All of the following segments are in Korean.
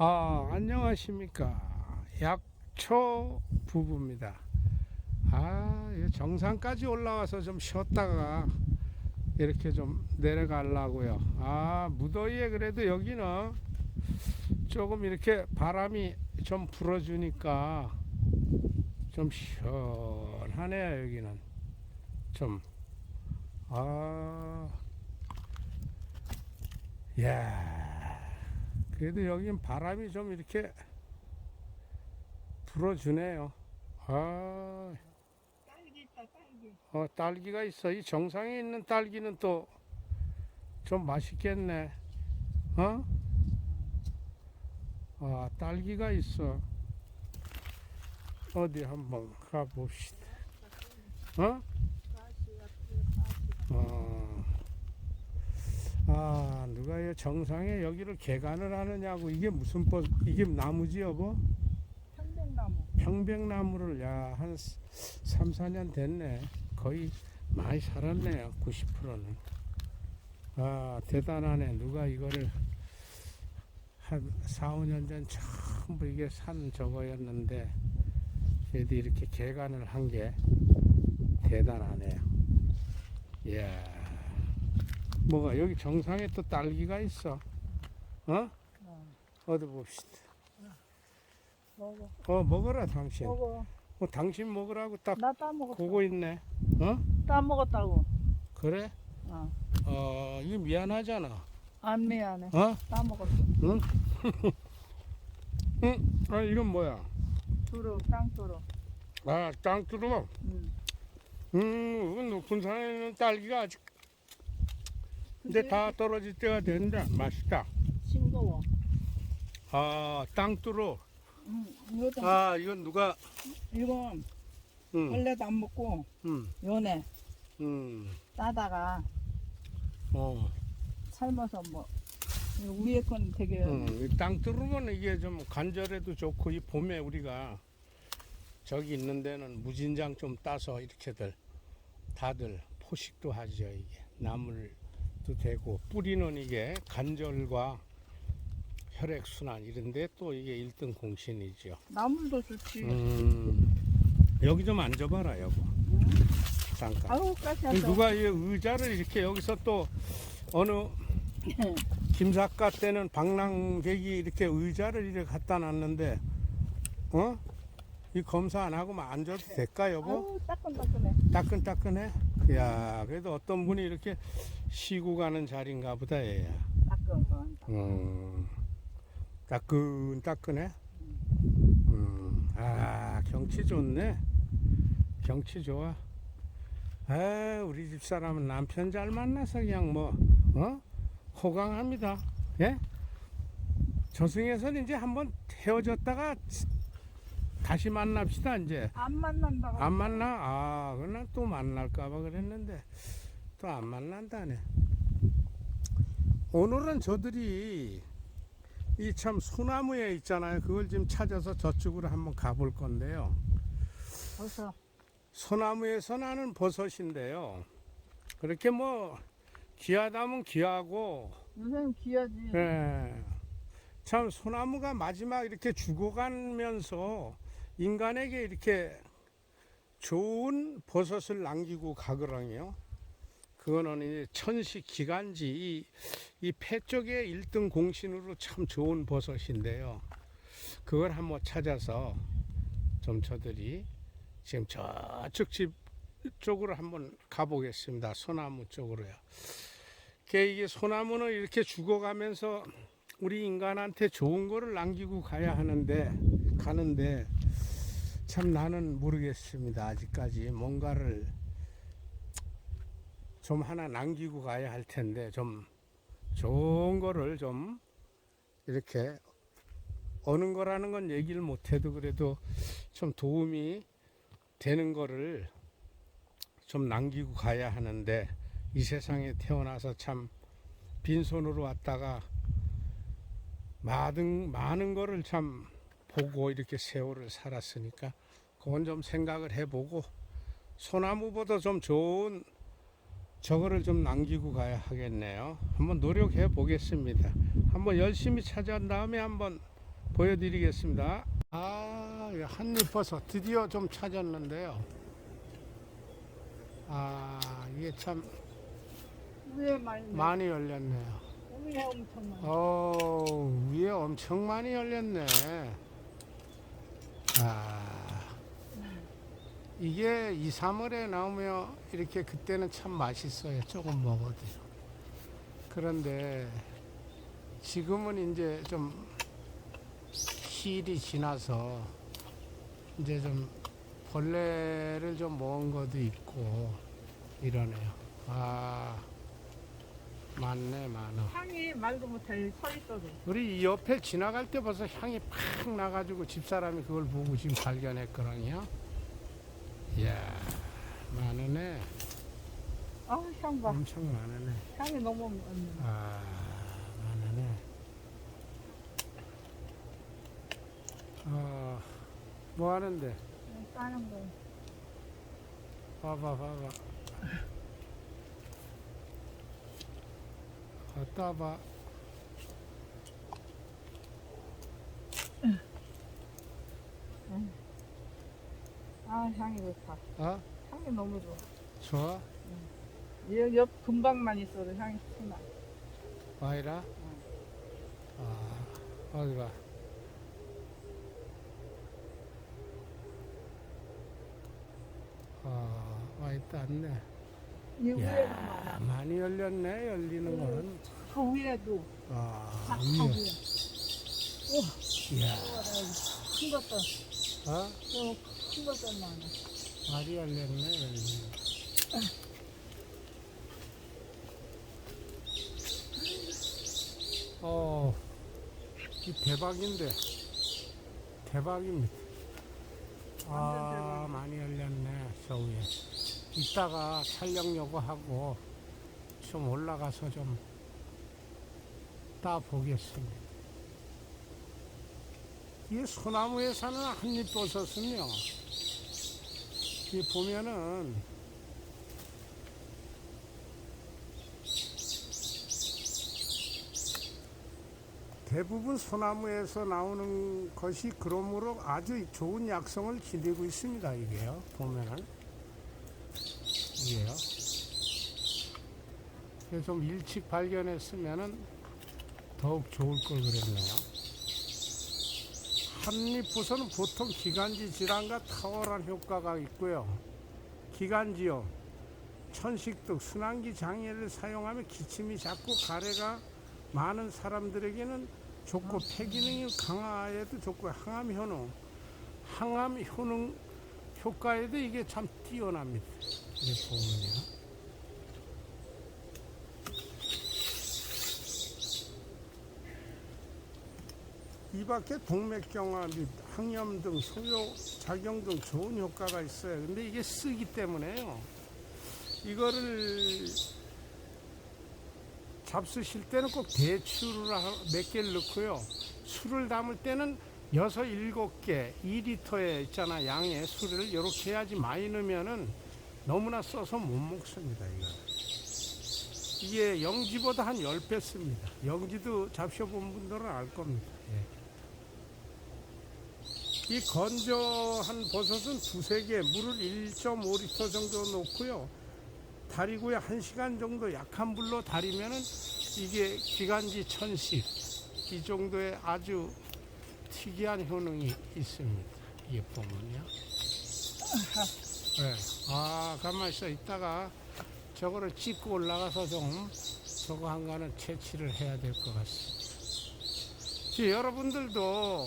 아, 안녕하십니까. 약초 부부입니다. 아, 이 정상까지 올라와서 좀 쉬었다가 이렇게 좀 내려가려고요. 아, 무더위에 그래도 여기는 조금 이렇게 바람이 좀 불어주니까 좀 시원하네요, 여기는. 좀. 아, 야 그래도 여긴 바람이 좀 이렇게 불어주네요. 아, 딸기 있다 딸기 어, 딸기가 있어. 이 정상에 있는 딸기는 또 좀 맛있겠네. 어? 아, 딸기가 있어. 어디 한번 가봅시다. 어? 어. 아, 누가 이 정상에 여기를 개간을 하느냐고. 이게 무슨 버, 이게 나무지, 여보? 편백나무 평백나무를 야, 한 3, 4년 됐네. 거의 많이 살았네요. 90%는. 아, 대단하네. 누가 이거를 한 4, 5년 전 전부 이게 산 저거였는데 그래도 이렇게 개간을 한 게 대단하네요. 이야. 뭐가 여기 정상에 또 딸기가 있어. 어? 어, 어디 봅시다. 먹어 어, 먹어라, 당신. 먹어 어, 당신 먹으라고 딱 나 따먹었어 보고 있네. 어? 따먹었다고 그래? 어. 어, 이거 미안하잖아. 안 미안해 어? 따먹었어 응? 아, 이건 뭐야? 두루 땅두루 아, 땅두루. 응. 음, 이건 높은 산에 있는 딸기가 아직 이제 다 떨어질 때가 됐는데 맛있다. 싱거워 아, 땅두루. 응. 이것도 아, 이건 누가? 이건 음, 원래도 안 먹고 음, 요네 음, 따다가 어, 삶아서 뭐 이거 위에 건 되게 음. 이 땅두루는 이게 좀 관절에도 좋고 이 봄에 우리가 저기 있는 데는 무진장 좀 따서 이렇게들 다들 포식도 하죠 이게 나물 도 되고 뿌리는 이게 관절과 혈액 순환 이런데 또 이게 1등 공신이죠. 나물도 좋지 음, 여기 좀 앉아봐라 여보. 응. 잠깐. 아우 까시 그 누가 이 의자를 이렇게 여기서 또 어느 김사과 때는 방랑객이 이렇게 의자를 이렇게 갖다 놨는데 어? 이 검사 안 하고 만 앉아도 될까 여보? 아우 따끈따끈해 따끈따끈해? 야 그래도 어떤 분이 이렇게 쉬고 가는 자리인가 보다 얘야 따끈. 음, 따끈 따끈해? 음, 아 경치 좋네. 경치 좋아. 아 우리 집 사람은 남편 잘 만나서 그냥 뭐 어? 호강합니다. 예? 저승에서는 이제 한번 헤어졌다가 다시 만납시다 이제 안 만난다고 안 만나? 아, 그나 또 만날까봐 그랬는데 또 안 만난다네. 오늘은 저들이 이 참 소나무에 있잖아요. 그걸 지금 찾아서 저쪽으로 한번 가볼 건데요. 벌써 소나무에서 나는 버섯인데요. 그렇게 뭐 귀하다면 귀하고 요새는 귀하지 예. 참 소나무가 마지막 이렇게 죽어가면서 인간에게 이렇게 좋은 버섯을 남기고 가거든요. 그거는 이제 천식 기간지 이폐 쪽에 1등 공신으로 참 좋은 버섯인데요. 그걸 한번 찾아서 좀 저들이 지금 저쪽 집 쪽으로 한번 가보겠습니다. 소나무 쪽으로요. 이게 소나무는 이렇게 죽어가면서 우리 인간한테 좋은 거를 남기고 가야 하는데 가는데 참 나는 모르겠습니다. 아직까지 뭔가를 좀 하나 남기고 가야 할 텐데 좀 좋은 거를 좀 이렇게 어느 거라는 건 얘기를 못 해도 그래도 좀 도움이 되는 거를 좀 남기고 가야 하는데 이 세상에 태어나서 참 빈손으로 왔다가 많은 많은 거를 참 보고 이렇게 세월을 살았으니까 그건 좀 생각을 해보고 소나무보다 좀 좋은 저거를 좀 남기고 가야 하겠네요. 한번 노력해 보겠습니다. 한번 열심히 찾아온 다음에 한번 보여드리겠습니다. 아, 이 한입 버섯 드디어 좀 찾았는데요. 아, 이게 참 위에 많이 많이 열렸네요. 위에 엄청 많이. 어, 위에 엄청 많이 열렸네. 아, 이게 2, 3월에 나오면 이렇게 그때는 참 맛있어요. 조금 먹어도요. 그런데 지금은 이제 좀 시일이 지나서 이제 좀 벌레를 좀 먹은 것도 있고 이러네요. 아, 많네, 많어. 향이 말도 못해 서 있어도. 우리 이 옆에 지나갈 때 벌써 향이 팍 나가지고 집사람이 그걸 보고 지금 발견했거든요. 이야, 많으네. 아향 봐. 엄청 많으네. 향이 너무 많네. 아, 많으네. 어, 뭐 하는데? 까는 거. 봐봐, 봐봐. 봐. 아 향이 좋다. 어? 향이 너무 좋아. 좋아? 얘 옆 금방만 있어도 향이 나. 와이라? 아, 어디 봐. 아, 와 있다, 않네. 많아. 많이 열렸네, 열리는 거는. 그 위에도 아, 다, 다 위에. 위에. 이야, 큰 것도 어? 또큰 것도 많아. 많이 열렸네, 열리네. 어, 이 대박인데. 대박입니다. 아, 많이 열렸네, 저 위에. 이따가 촬영 요구하고 좀 올라가서 좀 따보겠습니다. 이 소나무에 사는 한잎버섯은요, 이 보면은 대부분 소나무에서 나오는 것이 그러므로 아주 좋은 약성을 지니고 있습니다. 이게요. 보면은 이게요. 그래서 좀 일찍 발견했으면은 더욱 좋을 걸 그랬네요. 한잎부서는 보통 기관지 질환과 탁월한 효과가 있고요. 기관지요. 천식등, 순환기 장애를 사용하며 기침이 작고 가래가 많은 사람들에게는 좋고 폐기능이 강화에도 좋고 항암 효능, 항암 효능 효과에도 이게 참 뛰어납니다. 이렇게 보면요. 이 밖에 동맥경화 및 항염 등 소요 작용 등 좋은 효과가 있어요. 근데 이게 쓰기 때문에요. 이거를 잡수실 때는 꼭 대추를 하- 몇 개를 넣고요. 술을 담을 때는 여섯 일곱 개, 2리터에 있잖아 양의 술을 이렇게 해야지 많이 넣으면은 너무나 써서 못 먹습니다. 이거. 이게 영지보다 한 10배 씁니다. 영지도 잡숴본 분들은 알 겁니다. 예. 이 건조한 버섯은 두세 개, 물을 1.5리터 정도 넣고요. 다리고에 한 시간 정도 약한 불로 다리면은 이게 기관지 천식 이 정도의 아주 특이한 효능이 있습니다. 이게 보면요. 네. 아, 가만 있어. 이따가 저거를 찍고 올라가서 좀 저거 한 거는 채취를 해야 될 것 같습니다. 지, 여러분들도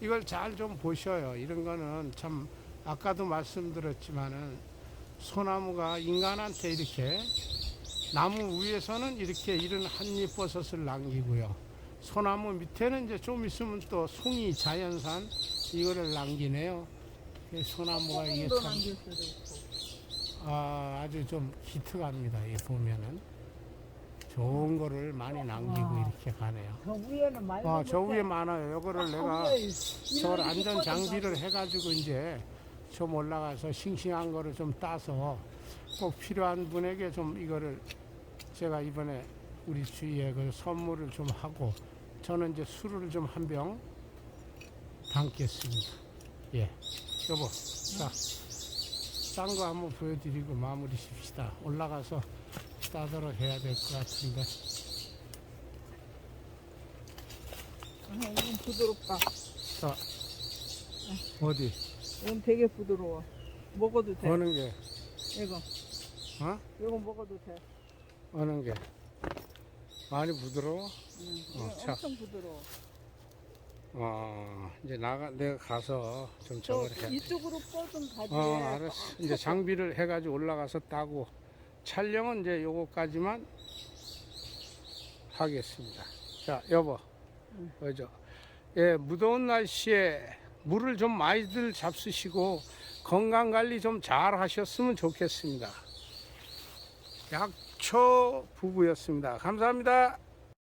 이걸 잘 좀 보셔요. 이런 거는 참 아까도 말씀드렸지만은 소나무가 인간한테 이렇게 나무 위에서는 이렇게 이런 한잎버섯을 남기고요. 소나무 밑에는 이제 좀 있으면 또 송이 자연산 이거를 남기네요. 이 소나무가 이게 도 참. 아, 아주 좀 기특합니다. 이 보면은 좋은 거를 많이 남기고 와. 이렇게 가네요. 저 위에는 많이. 아, 저 위에 많아요. 이거를 내가 저걸 안전 장비를 해가지고 이제 좀 올라가서 싱싱한 거를 좀 따서 꼭 필요한 분에게 좀 이거를 제가 이번에 우리 주위에 그 선물을 좀 하고 저는 이제 술을 좀 한 병 담겠습니다. 예. 여보, 자, 딴 거 한번 보여드리고 마무리 십시다. 올라가서 따도록 해야 될 것 같은데. 아, 이건 부드럽다. 자, 어디? 이건 되게 부드러워. 먹어도 돼. 어느 게? 이거. 어? 이거 먹어도 돼. 어느 게? 많이 부드러워? 응. 어, 자. 엄청 부드러워. 어, 이제 나가, 내가 가서 좀 저 저걸 해. 이쪽으로 뻗은 가지에 어, 알았어. 이제 장비를 해가지고 올라가서 따고 촬영은 이제 요거까지만 하겠습니다. 자, 여보, 응. 그죠? 예, 무더운 날씨에 물을 좀 많이들 잡수시고 건강 관리 좀 잘 하셨으면 좋겠습니다. 약 초 부부였습니다. 감사합니다.